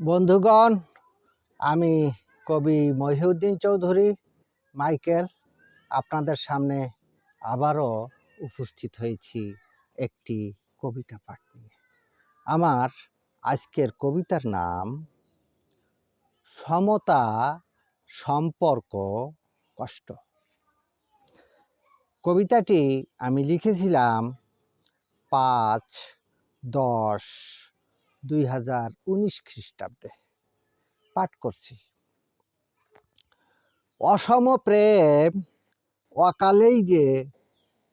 বন্ধুগণ, আমি কবি মহিউদ্দিন চৌধুরী, মাইকেল, আপনাদের সামনে আবারও উপস্থিত হয়েছি একটি কবিতা পাঠ নিয়ে। আমার আজকের কবিতার নাম, সমতা সম্পর্ক কষ্ট। কবিতাটি আমি লিখেছিলাম পাঁচ দশ দুই হাজার উনিশ খ্রিস্টাব্দে পাঠ করছি। অসম প্রেম অকালেই যে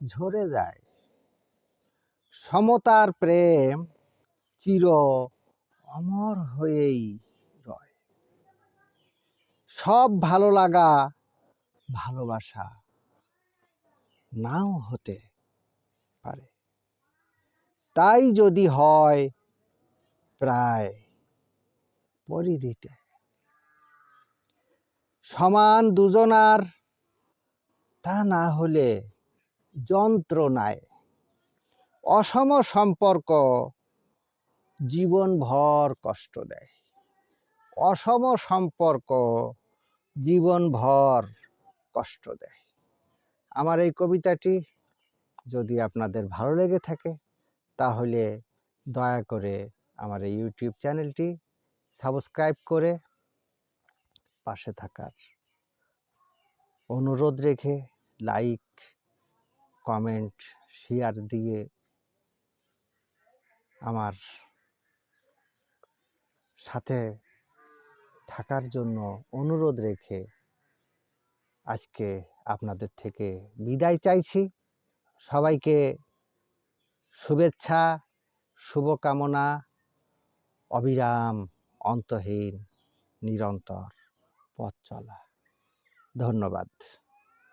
ঝরে যায়, সমতার প্রেম চির অমর হয়েই রয়। সব ভালো লাগা, ভালোবাসা নাও হতে পারে। তাই যদি হয় প্রায় পরিধিতে। সমান দুজনার তা না হলে যন্ত্রণায় অসম সম্পর্ক জীবনভর কষ্ট দেয়। অসম সম্পর্ক জীবনভর কষ্ট দেয়। আমার এই কবিতাটি যদি আপনাদের ভালো লেগে থাকে, তাহলে দয়া করে আমার এই ইউটিউব চ্যানেলটি সাবস্ক্রাইব করে পাশে থাকার অনুরোধ রেখে লাইক কমেন্ট শেয়ার দিয়ে আমার সাথে থাকার জন্য অনুরোধ রেখে আজকে আপনাদের থেকে বিদায় চাইছি। সবাইকে শুভেচ্ছা, শুভকামনা অবিরাম অন্তহীন নিরন্তর পথ চলা। ধন্যবাদ।